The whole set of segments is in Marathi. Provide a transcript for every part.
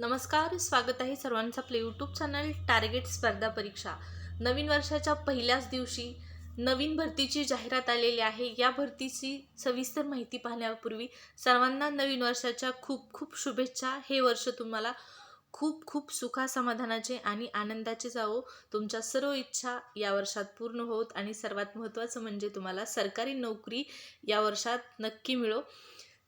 नमस्कार स्वागत आहे सर्वांचं आपलं यूट्यूब चॅनल टार्गेट स्पर्धा परीक्षा. नवीन वर्षाच्या पहिल्याच दिवशी नवीन भरतीची जाहिरात आलेली आहे. या भरतीची सविस्तर माहिती पाहण्यापूर्वी सर्वांना नवीन वर्षाच्या खूप खूप शुभेच्छा. हे वर्ष तुम्हाला खूप खूप सुखा समाधानाचे आणि आनंदाचे जावो. तुमच्या सर्व इच्छा या वर्षात पूर्ण होत आणि सर्वात महत्त्वाचं म्हणजे तुम्हाला सरकारी नोकरी या वर्षात नक्की मिळो.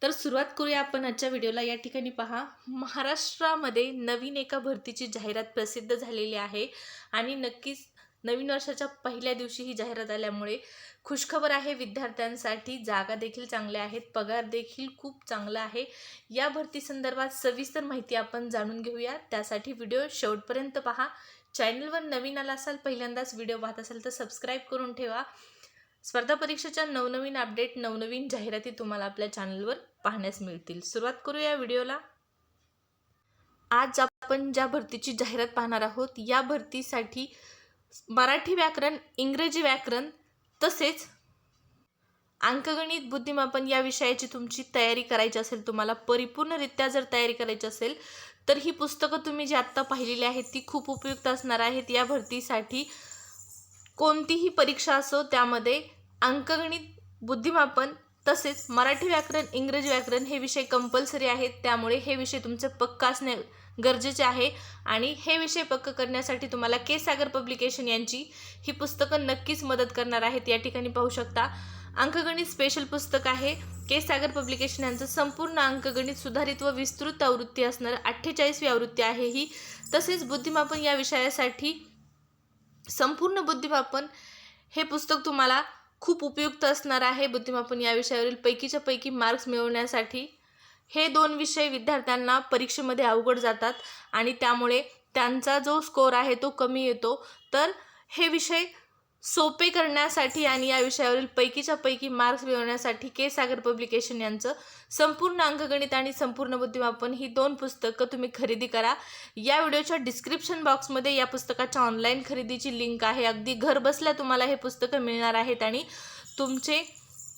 तर सुरुवात करूया आपण आजच्या व्हिडिओला. या ठिकाणी पहा महाराष्ट्रामध्ये नवीन एका भरतीची जाहिरात प्रसिद्ध झालेली आहे आणि नक्कीच नवीन वर्षाच्या पहिल्या दिवशी ही जाहिरात आल्यामुळे खुशखबर आहे. विद्यार्थ्यांसाठी जागा देखील चांगल्या आहेत पगार देखील खूप चांगला आहे. या भरती संदर्भात सविस्तर माहिती आपण जाणून घेऊया. त्यासाठी व्हिडिओ शेवटपर्यंत पहा. चॅनलवर नवीन आला असाल पहिल्यांदाच व्हिडिओ पाहत असाल तर सबस्क्राईब करून ठेवा. स्पर्धा परीक्षेच्या नवनवीन अपडेट नवनवीन जाहिराती तुम्हाला आपल्या चॅनलवर पाहण्यास मिळतील. सुरुवात करूया या व्हिडिओला. आज आपण ज्या भरतीची जाहिरात पाहणार आहोत या भरतीसाठी मराठी व्याकरण इंग्रजी व्याकरण तसेच अंकगणित बुद्धिमापन या विषयाची तुमची तयारी करायची असेल तुम्हाला परिपूर्णरित्या जर तयारी करायची असेल तर ही पुस्तकं तुम्ही जी आत्ता पाहिलेली आहेत ती खूप उपयुक्त असणार आहेत. या भरतीसाठी कोणतीही परीक्षा असो त्यामध्ये अंकगणित बुद्धिमापन तसेच मराठी व्याकरण इंग्रजी व्याकरण हे विषय कंपल्सरी आहेत. त्यामुळे हे विषय तुमचं पक्क असणे गरजेचे आहे. आणि हे विषय पक्क करण्यासाठी तुम्हाला के. सागर पब्लिकेशन यांची ही पुस्तकं नक्कीच मदत करणार आहेत. या ठिकाणी पाहू शकता अंकगणित स्पेशल पुस्तक आहे. के. सागर पब्लिकेशन यांचं संपूर्ण अंकगणित सुधारित व विस्तृत आवृत्ती असणार अठ्ठेचाळीसवी आवृत्ती आहे ही. तसेच बुद्धिमापन या विषयासाठी संपूर्ण बुद्धिमापन हे पुस्तक तुम्हाला खूप उपयुक्त असणार आहे बुद्धिमापन या विषयावरील पैकीच्या पैकी मार्क्स मिळवण्यासाठी. हे दोन विषय विद्यार्थ्यांना परीक्षेमध्ये अवघड जातात आणि त्यामुळे त्यांचा जो स्कोर आहे तो कमी येतो. तर हे विषय सोपे करण्यासाठी आणि या विषयावरील पैकीच्या पैकी मार्क्स मिळवण्यासाठी के सागर पब्लिकेशन यांचं संपूर्ण अंकगणित आणि संपूर्ण बुद्धिमापन ही दोन पुस्तकं तुम्ही खरेदी करा. या व्हिडिओच्या डिस्क्रिप्शन बॉक्समध्ये या पुस्तकाच्या ऑनलाईन खरेदीची लिंक आहे. अगदी घर बसल्या तुम्हाला हे पुस्तकं मिळणार आहेत आणि तुमचे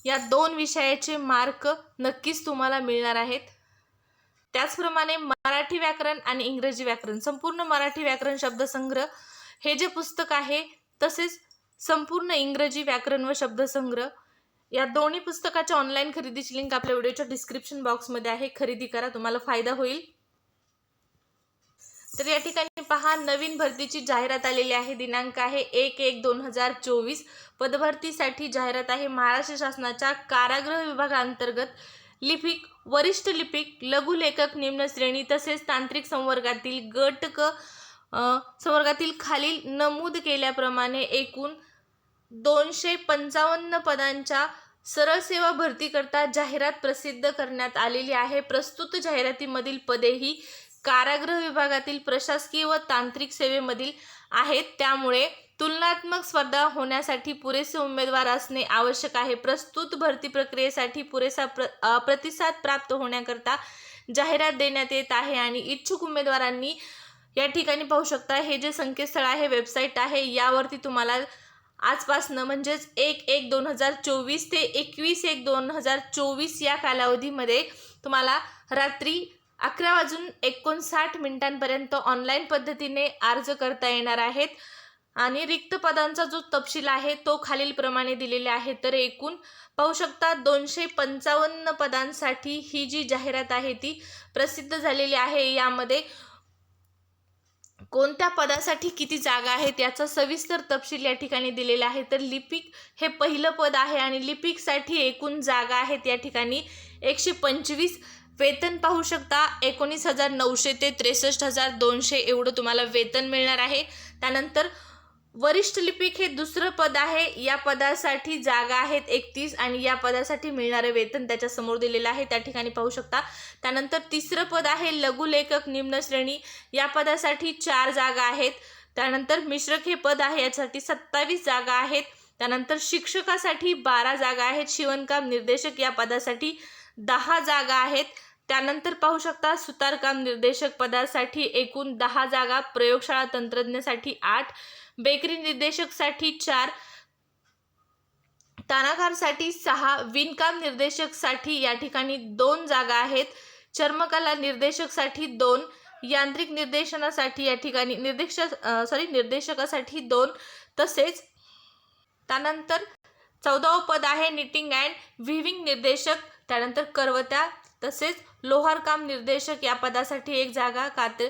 या दोन विषयाचे मार्क नक्कीच तुम्हाला मिळणार आहेत. त्याचप्रमाणे मराठी व्याकरण आणि इंग्रजी व्याकरण संपूर्ण मराठी व्याकरण शब्दसंग्रह हे जे पुस्तक आहे तसेच संपूर्ण इंग्रजी व्याकरण व शब्दसंग्रह या दोन्ही पुस्तकाच्या ऑनलाईन खरेदीची लिंक आपल्या व्हिडिओच्या डिस्क्रिप्शन बॉक्समध्ये आहे. खरेदी करा तुम्हाला फायदा होईल. तर या ठिकाणी पहा नवीन भरतीची जाहिरात आलेली आहे. दिनांक आहे एक एक दोन हजार चोवीस. पदभरतीसाठी जाहिरात आहे. महाराष्ट्र शासनाच्या कारागृह विभागाअंतर्गत लिपिक वरिष्ठ लिपिक लघुलेखक निम्न श्रेणी तसेच तांत्रिक संवर्गातील गट क संवर्गातील खालील नमूद केल्याप्रमाणे एकूण दोनशे पंचावन्न पदांच्या सरळ सेवा भरतीकरता जाहिरात प्रसिद्ध करण्यात आलेली आहे. प्रस्तुत जाहिरातीमधील पदे ही कारागृह विभागातील प्रशासकीय व तांत्रिक सेवेमधील आहेत. त्यामुळे तुलनात्मक स्पर्धा होण्यासाठी पुरेसे उमेदवार असणे आवश्यक आहे. प्रस्तुत भरती प्रक्रियेसाठी पुरेसा प्र प्रतिसाद प्राप्त होण्याकरता जाहिरात देण्यात येत आहे आणि इच्छुक उमेदवारांनी या ठिकाणी पाहू शकता हे जे संकेतस्थळ आहे वेबसाईट आहे यावरती तुम्हाला आजपासनं म्हणजेच एक एक दोन हजार चोवीस ते एकवीस एक दोन हजार चोवीस या कालावधीमध्ये तुम्हाला रात्री अकरा वाजून एकोणसाठ मिनिटांपर्यंत ऑनलाईन पद्धतीने अर्ज करता येणार आहेत. आणि रिक्त पदांचा जो तपशील आहे तो खालीलप्रमाणे दिलेला आहे तर एकूण पाहू शकता दोनशे पंचावन्न पदांसाठी ही जी जाहिरात आहे ती प्रसिद्ध झालेली आहे. यामध्ये कोणत्या पदासाठी किती जागा आहेत याचा सविस्तर तपशील या ठिकाणी दिलेला आहे. तर लिपिक हे पहिलं पद आहे आणि लिपिकसाठी एकूण जागा आहेत या ठिकाणी एकशे पंचवीस. वेतन पाहू शकता एकोणीस हजार नऊशे ते त्रेसष्ट हजार दोनशे एवढं तुम्हाला वेतन मिळणार आहे. त्यानंतर वरिष्ठ लिपिक हे दुसरं पद आहे. या पदासाठी जागा आहेत एकतीस आणि या पदासाठी मिळणारे वेतन त्याच्यासमोर दिलेलं आहे. त्या ठिकाणी पाहू शकता. त्यानंतर तिसरं पद आहे लघुलेखक निम्न श्रेणी. या पदासाठी चार जागा आहेत. त्यानंतर मिश्रक हे पद आहे. यासाठी सत्तावीस जागा आहेत. त्यानंतर शिक्षकासाठी बारा जागा आहेत. शिवणकाम निर्देशक या पदासाठी दहा जागा आहेत. त्यानंतर पाहू शकता सुतारकाम निर्देशक पदासाठी एकूण दहा जागा. प्रयोगशाळा तंत्रज्ञासाठी आठ. बेकरी निर्देशकसाठी चार तानाकारसाठी सहा विणकाम निर्देशकसाठी या ठिकाणी दोन जागा आहेत. चर्मकला निर्देशकसाठी दोन यांत्रिक निर्देशनासाठी या ठिकाणी निर्देशक सॉरी निर्देशकासाठी दोन. तसेच त्यानंतर चौदावं पद आहे निटिंग अँड व्हिविंग निर्देशक त्यानंतर करवत्या. तसेच लोहारकाम निर्देशक या पदासाठी एक जागा. कात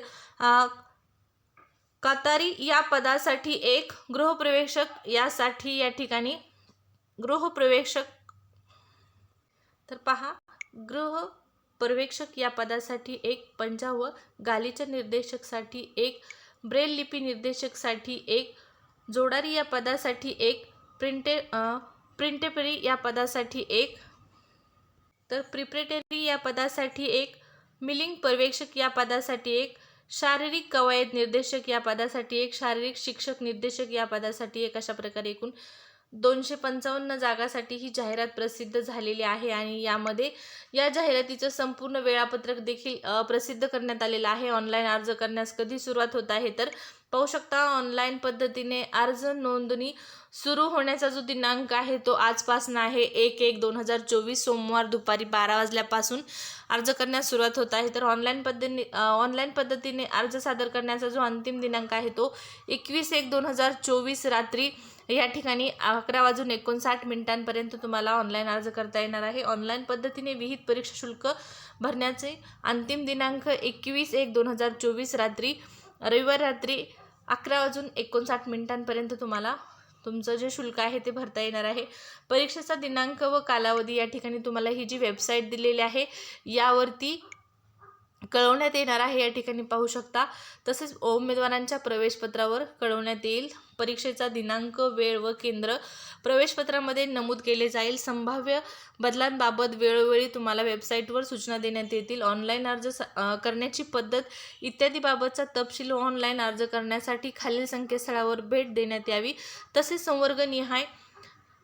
कातारी या पदासाठी एक गृहप्रवेशक यासाठी या ठिकाणी गृहप्रवेशक. तर पहा गृह पर्यवेक्षक या पदासाठी एक पंजाब गालीच्या निर्देशकसाठी एक ब्रेल लिपी निर्देशकसाठी एक जोडारी या पदासाठी एक प्रिंटे प्रिंटेपरी या पदासाठी एक. तर प्रिपरेटरी या पदासाठी एक मिलिंग पर्यवेक्षक या पदासाठी एक शारीरिक कवायत निर्देशक या पदासाठी एक शारीरिक शिक्षक निर्देशक या पदासाठी एक अशा प्रकारे एकूण दोनशे पंचावन्न जागासाठी ही जाहिरात प्रसिद्ध झालेली आहे आणि यामध्ये या जाहिरातीचं संपूर्ण वेळापत्रक देखील प्रसिद्ध करण्यात आलेलं आहे. ऑनलाईन अर्ज करण्यास कधी सुरुवात होत आहे तर पाहू शकता ऑनलाईन पद्धतीने अर्ज नोंदणी सुरू होण्याचा जो दिनांक आहे तो आजपासून आहे एक एक दोन हजार चोवीस. सोमवार दुपारी बारा वाजल्यापासून अर्ज करण्यास सुरुवात होत आहे. तर ऑनलाईन पद्धतीने ऑनलाईन पद्धतीने अर्ज सादर करण्याचा जो अंतिम दिनांक आहे तो एकवीस एक दोन हजार चोवीस रात्री या ठिकाणी अकरा वाजून एकोणसाठ मिनिटांपर्यंत तुम्हाला ऑनलाईन अर्ज करता येणार आहे. ऑनलाईन पद्धतीने विहित परीक्षा शुल्क भरण्याचे अंतिम दिनांक एकवीस एक दोन हजार चोवीस रात्री रविवार रात्री अकरा वाजून एकोणसाठ मिनिटांपर्यंत तुम्हाला तुमचं जे शुल्क आहे ते भरता येणार आहे. परीक्षेचा दिनांक व कालावधी या ठिकाणी तुम्हाला ही जी वेबसाईट दिलेली आहे यावरती कळवण्यात येणार आहे. या ठिकाणी पाहू शकता तसेच उमेदवारांच्या प्रवेशपत्रावर कळवण्यात येईल. परीक्षेचा दिनांक वेळ व केंद्र प्रवेशपत्रामध्ये नमूद केले जाईल. संभाव्य बदलांबाबत वेळोवेळी तुम्हाला वेबसाईटवर सूचना देण्यात येतील. ऑनलाईन अर्ज स- करण्याची पद्धत इत्यादीबाबतचा तपशील ऑनलाईन अर्ज करण्यासाठी खालील संकेतस्थळावर भेट देण्यात यावी. तसेच संवर्गनिहाय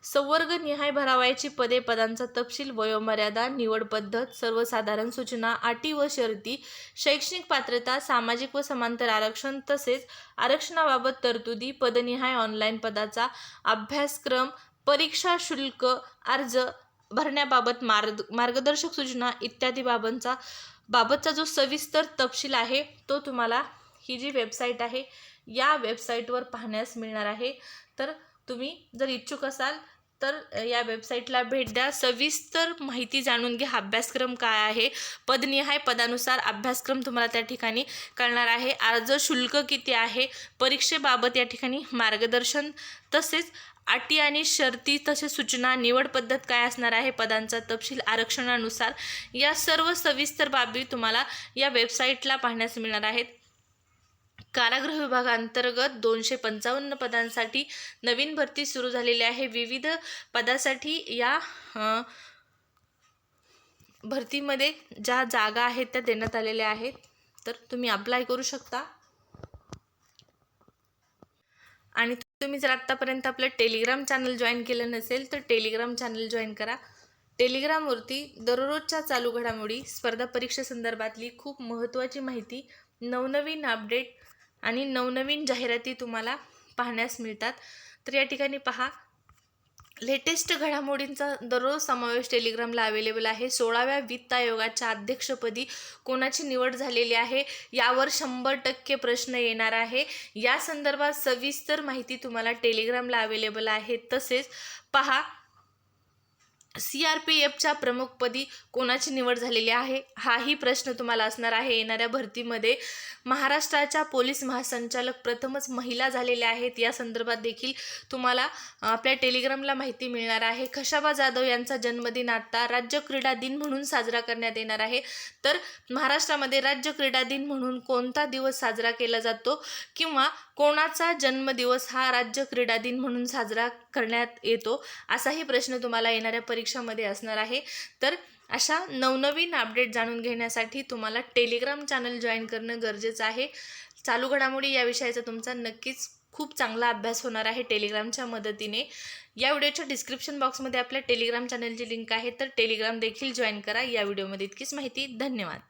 संवर्गनिहाय भरावयाची पदे पदांचा तपशील वयोमर्यादा निवड पद्धत सर्वसाधारण सूचना अटी व शर्ती शैक्षणिक पात्रता सामाजिक व समांतर आरक्षण तसेच आरक्षणाबाबत तरतुदी पदनिहाय ऑनलाईन पदाचा अभ्यासक्रम परीक्षा शुल्क अर्ज भरण्याबाबत मार्ग मार्गदर्शक सूचना इत्यादी बाबांचा बाबतचा जो सविस्तर तपशील आहे तो तुम्हाला ही जी वेबसाईट आहे या वेबसाईटवर पाहण्यास मिळणार आहे. तर तुम्ही जर इच्छुक असाल तर या वेबसाईटला भेट द्या. सविस्तर माहिती जाणून घ्या. अभ्यासक्रम काय आहे? पदनिहाय पदानुसार अभ्यासक्रम तुम्हाला त्या ठिकाणी कळणार आहे. अर्ज शुल्क किती आहे? परीक्षेबाबत या ठिकाणी मार्गदर्शन तसेच अटी आणि शर्ती तसेच सूचना निवड पद्धत काय असणार आहे? पदांचा तपशील आरक्षणानुसार या सर्व सविस्तर बाबी तुम्हाला या वेबसाईटला पाहण्यास मिळणार आहेत. कारागृह विभागांतर्गत दोनशे पंचावन्न पदांसाठी नवीन भरती सुरू झालेली आहे. विविध पदासाठी या भरतीमध्ये ज्या जागा आहेत त्या देण्यात आलेल्या आहेत. तर तुम्ही अप्लाय करू शकता. आणि तुम्ही जर आत्तापर्यंत आपलं टेलिग्राम चॅनल जॉईन केलं नसेल तर टेलिग्राम चॅनल जॉईन करा. टेलिग्रामवरती दररोजच्या चालू घडामोडी स्पर्धा परीक्षे संदर्भातली खूप महत्त्वाची माहिती नवनवीन अपडेट आणि नवनवीन जाहिराती तुम्हाला पाहण्यास मिळतात. तर या ठिकाणी पहा. लेटेस्ट घडामोडींचा दररोज समावेश टेलिग्रामला अवेलेबल आहे. सोळाव्या वित्त आयोगाच्या अध्यक्षपदी कोणाची निवड झालेली आहे? यावर शंभर टक्के प्रश्न येणार आहे. या संदर्भात सविस्तर माहिती तुम्हाला टेलिग्रामला अवेलेबल आहे. तसेच पहा सी आर पी एफच्या प्रमुखपदी कोणाची निवड झालेली आहे? हाही प्रश्न तुम्हाला असणार आहे. येणाऱ्या भरतीमध्ये महाराष्ट्राच्या पोलीस महासंचालक प्रथमच महिला झालेल्या आहेत. या संदर्भात देखील तुम्हाला आपल्या टेलिग्रामला माहिती मिळणार आहे. खशाबा जाधव यांचा जन्मदिन आता राज्य क्रीडा दिन म्हणून साजरा करण्यात येणार आहे. तर महाराष्ट्रामध्ये राज्य क्रीडा दिन म्हणून कोणता दिवस साजरा केला जातो? किंवा कोणाचा जन्मदिवस हा राज्य क्रीडा दिन म्हणून साजरा करण्यात येतो. असाही प्रश्न तुम्हाला येणाऱ्या परीक्षामध्ये असणार आहे. तर अशा नवनवीन अपडेट जाणून घेण्यासाठी तुम्हाला टेलिग्राम चॅनल जॉईन करणं गरजेचं आहे. चालू घडामोडी या विषयाचा तुमचा नक्कीच खूप चांगला अभ्यास होणार आहे टेलिग्रामच्या मदतीने. या व्हिडिओच्या डिस्क्रिप्शन बॉक्समध्ये आपल्या टेलिग्राम चॅनलची लिंक आहे. तर टेलिग्राम देखील जॉईन करा. या व्हिडिओमध्ये इतकीच माहिती. धन्यवाद.